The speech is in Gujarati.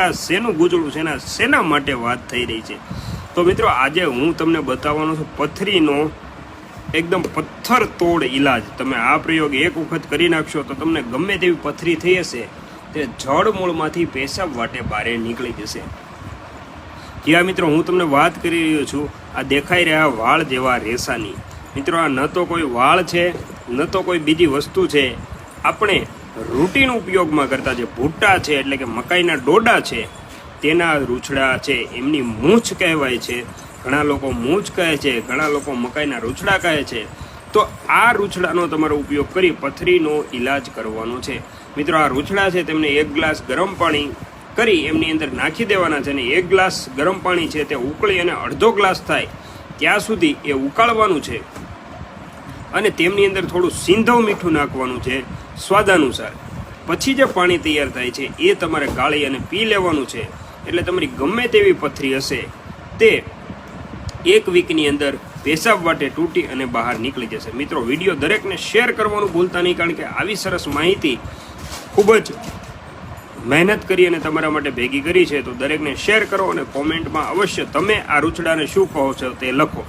આ શેનું ગૂંચળું છે શેના માટે વાત થઈ રહી છે. તો મિત્રો, આજે હું તમને બતાવવાનો છું પથરીનો એકદમ પથ્થર તોડ ઈલાજ. તમે આ પ્રયોગ એક વખત કરી નાખશો તો તમને ગમે તેવી પથરી થઈ હશે. તે જળમૂળમાંથી પેશાબ વાટે બારે નીકળી જશે. જ્યાં મિત્રો, હું તમને વાત કરી રહ્યો છું આ દેખાઈ રહ્યા વાળ જેવા રેસાની. મિત્રો, આ ન તો કોઈ વાળ છે, ન તો કોઈ બીજી વસ્તુ છે. આપણે રૂટીન ઉપયોગમાં કરતા જે ભૂટ્ટા છે, એટલે કે મકાઈના ડોડા છે, તેના રૂછડા છે, એમની મૂછ કહેવાય છે. ઘણા લોકો મૂછ કહે છે, ઘણા લોકો મકાઈના રૂછડા કહે છે. તો આ રૂછડાનો તમારો ઉપયોગ કરી પથરીનો ઈલાજ કરવાનો છે. મિત્રો, આ રૂછડા છે, તેમને એક ગ્લાસ ગરમ પાણી કરી એમની અંદર નાખી દેવાના છે અને એક ગ્લાસ ગરમ પાણી છે, તે ઉકળી અને અડધો ગ્લાસ થાય. ત્યાં સુધી એ ઉકાળવાનું છે. અને તેમની અંદર થોડું સિંધવ મીઠું નાખવાનું છે સ્વાદાનુસાર. પછી જે પાણી તૈયાર થાય છે, એ તમારે ગાળી અને પી લેવાનું છે. એટલે તમારી ગમે તેવી પથરી હશે, તે એક વીકની અંદર પેશાબ વાટે તૂટી અને બહાર નીકળી જશે. મિત્રો, વીડિયો દરેકને શેર કરવાનું ભૂલતા નહીં, કારણ કે આવી સરસ માહિતી ખૂબ જ મહેનત કરી અને તમારા માટે ભેગી કરી છે. તો દરેકને શેર કરો અને કોમેન્ટમાં અવશ્ય તમે આ રૂચડાને શું કહો છો તે લખો.